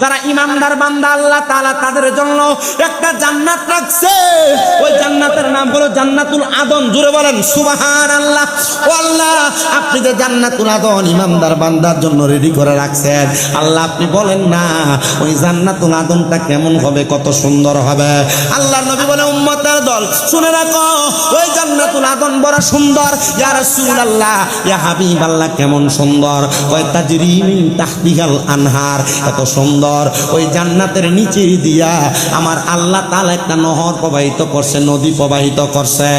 যারা ইমানদার বান্দা, আল্লাহ তাআলা তাদের জন্য একটা জান্নাত রাখছে। ওই জান্নাতের নাম হলো জান্নাতুল আদন। জুড়ে বলেন সুবাহান আল্লাহ ও আল্লাহ, আপনি যে জান্নাতুল আদন ইমানদার বান্দার জন্য রেডি করে রাখছেন, আল্লাহ আপনি বলেন না, ওই জান্নাতুল আদনটা কেমন হবে, কত সুন্দর হবে। আল্লাহ নবী বলে, উম্মতের দল, শুনে রাখো, ওই জান্নাতুল আদন বড় সুন্দর। ইয়া রাসূলুল্লাহ, ইয়া হাবিবাল্লাহ, কেমন সুন্দর। ওই তাজরি মিন তাহতিহাল আনহার, এত সুন্দর ওই জান্নাতের নিচে দিয়া আমার আল্লাহ তাআলা একটা নহর প্রবাহিত করছে, নদী প্রবাহিত করছে।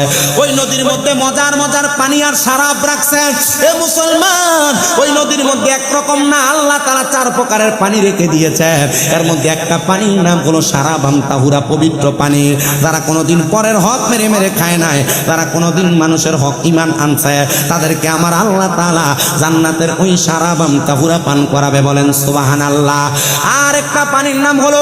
ওই নদীর মধ্যে মজার মজার পানি আর সারাপ রাখছে। এ মুসলমান, ওই নদীর মধ্যে একরকম না, আল্লাহ তাআলা চার প্রকারের পানি রেখে দিয়েছে। এর মধ্যে একটা পানির নাম হলো সারাবাম তাহুরা, পবিত্র পানি। যারা কোনোদিন পরের হক মেরে মেরে খায় নাই তারা কোনোদিন মানুষের হক ইমান আনছে, তাদেরকে আমার আল্লাহ তালা জান্নাতের ওই সারাবাম তাহুরা পান করাবে বলেন সুবাহান আল্লাহ আর একটা পানির নাম হলো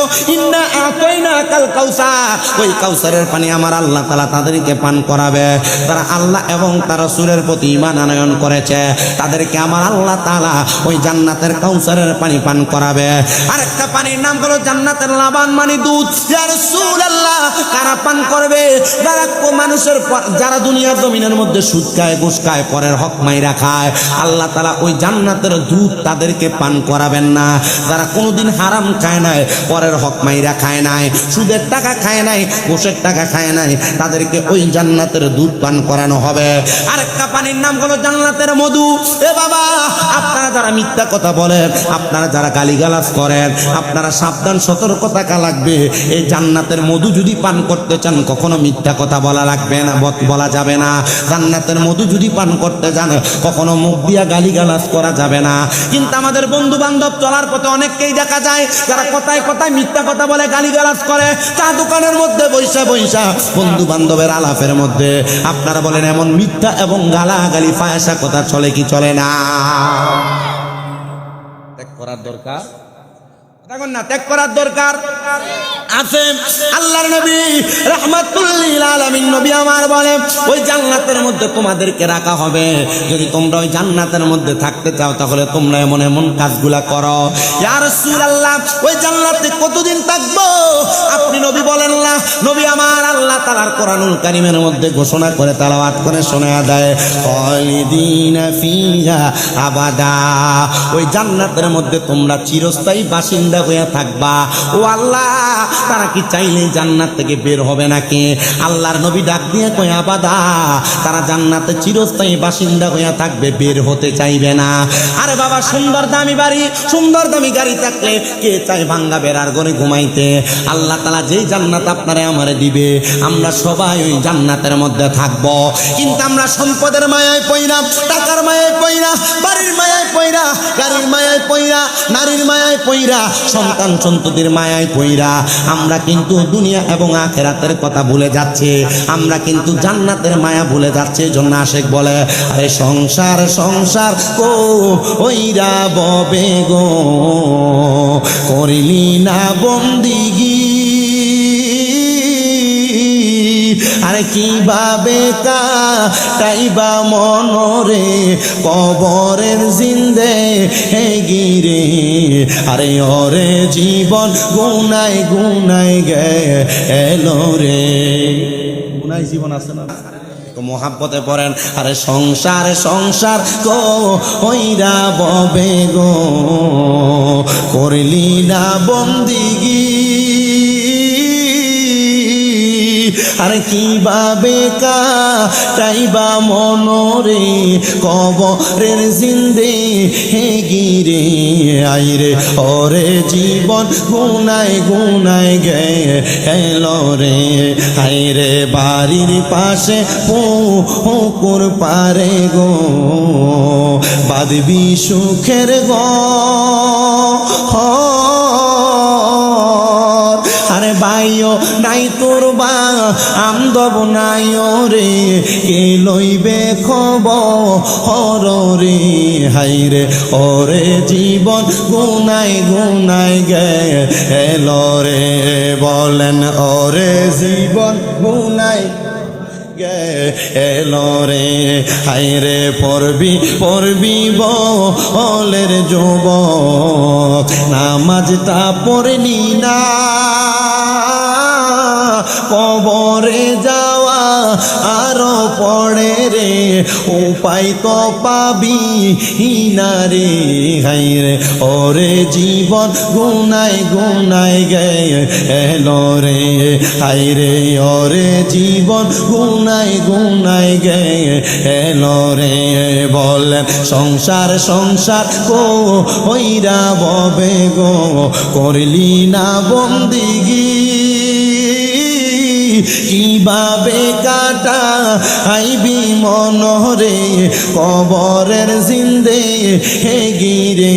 ওই কাউসারের পানি আমার আল্লাহ তাআলা তাদেরকে পান করাবে। তারা আল্লাহ এবং তার রাসূলের প্রতি ঈমান আনয়ন করেছে। তাদেরকে আমার আল্লাহ তাআলা ওই জান্নাতের কাউসারের পানি পান করাবে। আর একটা পানির নাম হলো জান্নাতের লাবান মানে দুধ। রাসূলুল্লাহ, কারা পান করবে? যারা মানুষের যারা দুনিয়ার জমিনের মধ্যে সুদ খায় পরের হক মাইরা খায়, আল্লাহ তাআলা ওই জান্নাতের দুধ তাদেরকে পান করাবেন না। যারা কোনোদিন হারাম খায় নাই, পরের হক মাইরা খায় নাই, সুদের টাকা খায় নাই, ঘুষের টাকা খায় নাই, তাদেরকে ওই জান্নাতের দুধ পান করানো হবে। আরেকটা পানির নাম হলো জান্নাতের মধু। এ বাবা, আপনারা যারা মিথ্যা কথা বলেন, আপনারা যারা গালিগালাজ করেন, আপনারা সাবধান সতর্কতা লাগবে। এই জান্নাতের মধু যদি পান করতে চান, কখনো মিথ্যা কথা বলা লাগবে না বলা যাবে না। জান্নাতের মধু যদি পান করতে যান, কখনো মুখ দিয়া গালিগালাজ করা যাবে না। কিন্তু আমাদের বন্ধু বান্ধব চলার পথে অনেককেই দেখা যায় যারা কথায় কথায় মিথ্যা কথা বলে, গালিগালাজ করে, চা দোকানের মধ্যে বৈশা বৈশা বন্ধু বান্ধবের আলাপের মধ্যে আপনারা বলেন, এমন মিথ্যা এবং গালা গালি ফায়সা কথা চলে কি চলে না? করার দরকার? যদি তোমরা ওই জান্নাতের মধ্যে থাকতে চাও, তাহলে তোমরা এমন এমন করো। ওই জান্নাতে কতদিন থাকব? আপনি নবী বলেন না। নবী আমার আল্লাহ তাআলার কোরআনুল কারীমের মধ্যে ঘোষণা করে, তেলাওয়াত করে শোনা দেয় আবাদা। ওই জান্নাতের মধ্যে তোমরা চিরস্থায়ী বাসিন্দা হয়ে থাকবা। ও আল্লাহ, তারা কি চাইলে জান্নাত থেকে বের হবে নাকি? আল্লাহর নবী ডাক দিয়ে কয়, আবাদা, তারা জান্নাতে চিরস্থায়ী বাসিন্দা হয়ে থাকবে, বের হতে চাইবে না। আরে বাবা, সুন্দর দামি বাড়ি, সুন্দর দামি গাড়ি থাকলে কে চাই ভাঙ্গা বেড়ার ঘরে ঘুমাইতে? আল্লাহ তালা যেই জান্নাত আপনারে আমারে দিবে, আমরা সবাই ওই জান্নাতের মধ্যে থাকব। কিন্তু আমরা সম্পদের মায়ায় পইরা, টাকার মায়ায় পইরা, বাড়ির মায়ায় পইরা, গাড়ির মায়ায় পইরা, নারীর মায়ায় পইরা সন্তান সন্ততির মায়ায় পইরা আমরা কিন্তু দুনিয়া এবং আখেরাতের কথা ভুলে যাচ্ছে। আমরা কিন্তু জান্নাতের মায়া ভুলে যাচ্ছি, জন্য আশেক বলে, আরে সংসার সংসার কো ওইরা ববে গো, করিলি না বন্দিগি আরে কীভাবে কাটাইবা মনরে? কবরের জিন্দে হে গিরে। আরে ওরে জীবন গুনাই গুনাই গে এলো রে। গুনাই জীবন আছে না? মহাব্বতে পড়েন, আরে সংসার সংসার গো ওইরা ববে গো। করলি না বন্দিগি আরে কীভাবে কাটাইবা মনরে? কবরের জিন্দে হে গিরে আইরে, ওরে জীবন গুনাই গুনাই গে এলো রে। আইরে, বাড়ির পাশে পুকুর পারে গো। বাদবি সুখের গো। আরে বাইও নাই তোর বা, আমদব নাইও রে। কে লইবে খব হর রে? হাই রে ওরে জীবন গুনাই গুনাই গে। এলো রে, বলেন, ওরে জীবন গুনাই এলো রে হাই রে পড়বি পড়বি বলের যুবক। নামাজটা পড়লি না কবরে যাওয়া আরও পড়ে রে উপায় তো পাবি না রে হাই রে। ওরে জীবন গুনাই গুনাই গে এলো রে, হাই রে। ওরে জীবন গুনাই গুনাই গে এলো রে। বলেন, সংসার সংসার গো হইরা ববে গো, করলি না বন্দিগি। কীভাবে কাটা আইবি মনরে কবরের জিন্দে হে গিরে।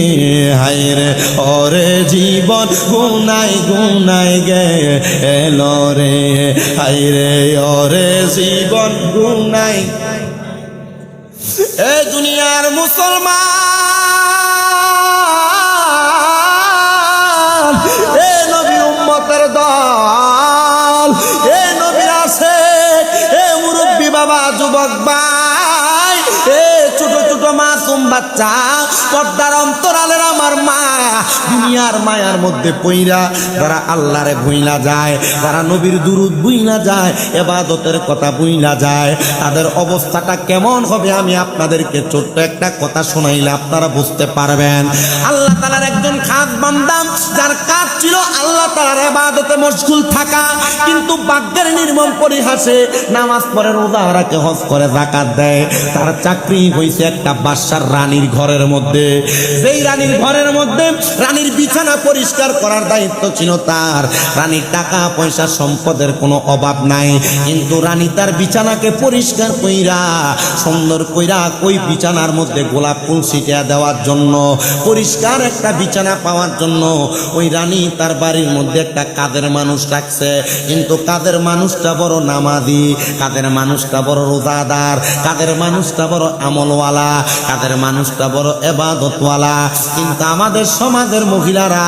হায়রে, ওরে জীবন গুনাই গুনাই গে এলো রে। হায়রে, ওরে জীবন গুনাই। এ দুনিয়ার মুসলমান বাচ্চা পর্দার অন্তরালের আমার মা দুনিয়ার মায়ার মধ্যে পইরা যারা আল্লাহরে ভুইলা যায়, যারা নবীর দুরুদ বুইলা যায়, এবাদতের কথা বুইলা যায়, তাদের অবস্থাটা কেমন হবে আমি আপনাদেরকে ছোট্ট একটা কথা শোনাইলে আপনারা বুঝতে পারবেন। আল্লাহ তালার একজন খাস বান্দাম যার কাজ ছিল আল্লাহ তালার এবাদতে মশগুল থাকা, কিন্তু বাগ্যের নির্মম পরিহাসে নামাজ পড়ে রোজা রাখে, হজ করে জাকাত দেয়। তার চাকরি হয়েছে একটা বাদশার রানীর ঘরের মধ্যে। যেই রানীর ঘরের মধ্যে রানীর বিছানা পরিষ্কার করার দায়িত্ব ছিল তার। রানীর টাকা, পয়সা, সম্পদের কোনো অভাব নাই। কিন্তু রানী তার বিছানাকে পরিষ্কার কইরা, সুন্দর কইরা কই বিছানার মধ্যে গোলাপ ফুল ছিটিয়া দেওয়ার জন্য, পরিষ্কার একটা বিছানা পাওয়ার জন্য ওই রানী তার বাড়ির মধ্যে একটা কাদের মানুষ রাখছে। কিন্তু কাদের মানুষটা বড় নামাদি কাদের মানুষটা বড় রোজাদার, কাদের মানুষটা বড় আমলওয়ালা, কাদের মানুষটা বড় এবাদতওয়ালা। কিন্তু আমাদের সমাজের মহিলারা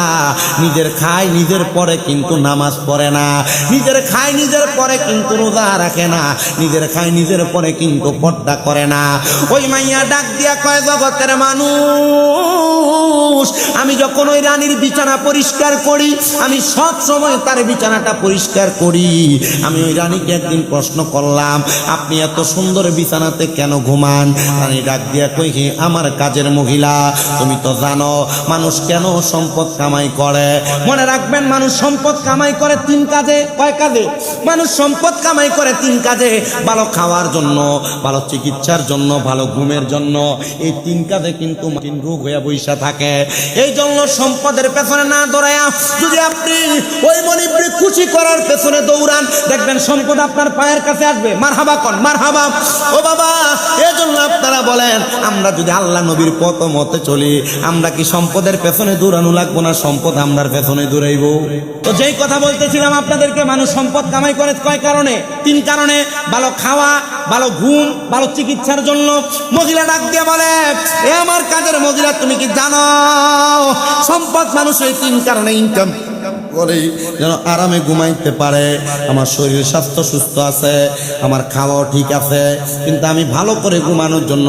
নিজের খায় নিজের পরে কিন্তু নামাজ পড়ে না। নিজের খায় নিজের পরে কিন্তু রোজা রাখে না। নিজের খায় নিজের পরে কিন্তু পর্দা করে না। ওই মাইয়া ডাক দিয়া কয়, জগতের মানুষ, আমি যখন ওই রানীর বিছানা পরিষ্কার করি, আমি সব সময় তার বিছানাটা পরিষ্কার করি। আমি ওই রানীকে একদিন প্রশ্ন করলাম, আপনি এত সুন্দর বিছানাতে কেন ঘুমান? রানী ডাক দিয়া কই হে আমার কাজের মহিলা, তুমি তো জানো মানুষ কেন সম্পদ কামাই করে? মনে রাখবেন, মানুষ সম্পদ কামাই করে তিন কাজে, কয় কাজে? মানুষ সম্পদ কামাই করে তিন কাজে, ভালো খাওয়ার জন্য, ভালো চিকিৎসার জন্য, ভালো ঘুমের জন্য। এই তিন কাজে কিন্তু রোগ হয়ে বৈশা থাকে। এই জন্য সম্পদের পেছনে না দৌড়ায়া, যদি আপনি ওই মনিবরে খুশি করার পেছনে দৌড়ান, দেখবেন সম্পদ আপনার পায়ের কাছে আসবে। মার হাবা কন মার হাবা ও বাবা এই জন্য আপনারা বলেন, আমরা যদি আল্লাহ নবীর পথ মতে চলি, আমরা কি সম্পদের পেছনে দৌড়ানো লাগবো না, সম্পদ আমরার পেছনে দৌড়াইবো। তো যেই কথা বলতেছিলাম আপনাদেরকে, মানুষ সম্পদ কামাই করে কয় কারণে? তিন কারণে, ভালো খাওয়া, ভালো ঘুম, ভালো চিকিৎসার জন্য। মহিলা ডাক দিয়ে বলে, এ আমার কাজের মহিলা, তুমি কি জানো? সম্পদ মানুষ এই তিন কারণে ইনকাম যেন আরামে ঘুমাইতে পারে, আমার শরীর স্বাস্থ্য সুস্থ আছে, আমার খাওয়াও ঠিক আছে, কিন্তু আমি ভালো করে ঘুমানোর জন্য